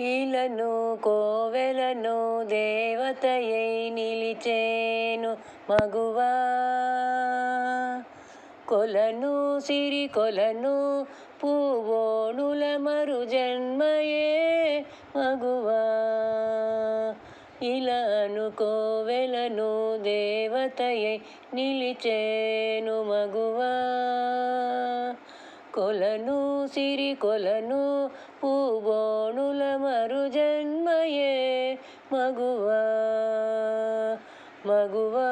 ఇలను కోవెలను దేవతయై నిలిచేను మగువా. కొలను సిరి కొలను పూవోణుల మరు జన్మయే మగువా. ఇలాను కోవెలను దేవతయై నిలిచేను మగువా. కొలను సిరి కొలను పూవోణుల మరు జన్మయే మగువా మగువా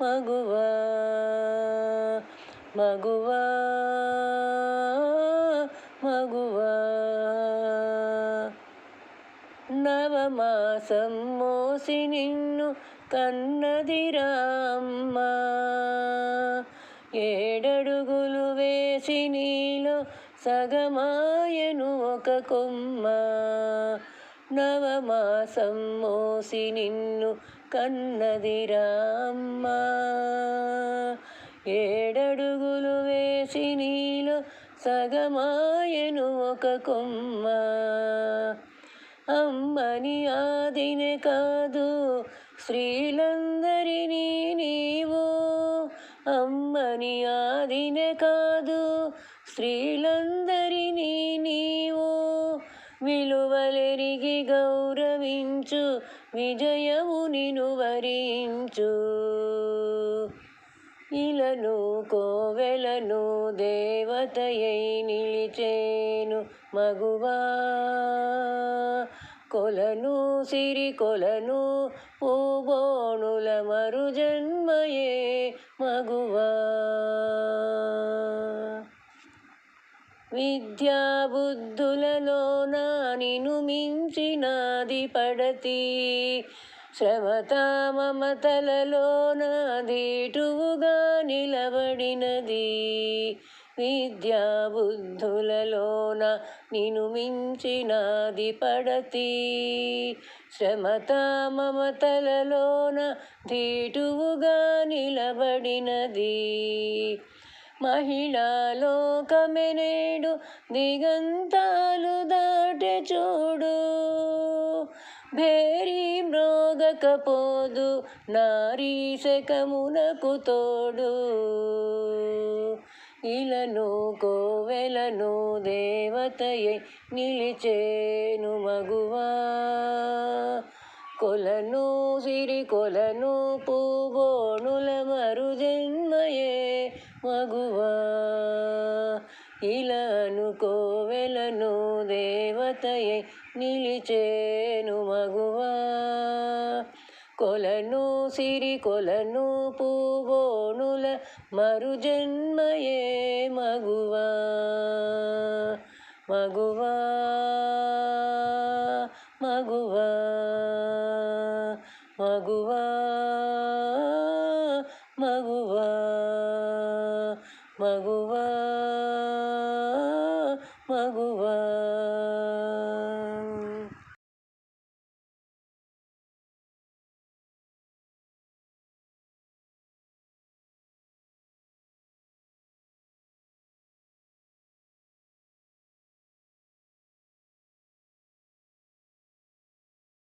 మగువా మగువా మగువా నవమాసం మోసి నిన్ను కన్నదిరామ్మ ఏడడుగులు వేసి నీలో సగమాయను ఒక కొమ్మ. నవమాసం మోసి నిన్ను కన్నదిరామ్మ ఏడడుగులు వేసి నీలో సగమాయను ఒక కొమ్మ. అమ్మని ఆదినే కాదు స్త్రీలందరినీ నీవు అమ్మని ఆదిన కాదు స్త్రీలందరినీ నీవు విలువలెరిగి గౌరవించు విజయము నిను వరించు. ఇలను కోవెలను దేవతయై నిలిచేను మగువా. కొలను సిరి కొలను పూబోణుల మరు జన్మయే మగువా. విద్యా నానిను మించినాది పడతి. శ్రమత మమతలలో ధీటువుగా నిలబడినది. విద్యా బుద్ధులలోన నిను మించినాది పడతి. శ్రమత మమతలలోన ధీటువుగా నిలబడినది. మహిళా లోకమెనేడు దిగంతాలు దాటె చూడు. భేరీ మ్రోగకపోదు నారీ శకమునకు తోడు. ఇలను కోవెలను దేవతయే నిలిచేను మగువా. కొలను సిరి కొలను పూగోణుల మరు జన్మయే మగువా. ఇలను కోవెలను దేవతయే నిలిచేను మగువా. కొలను సిరి కొలను పూగోణుల మరు జన్మయే మగువా మగువా మగువా మగువా మగువా మగువా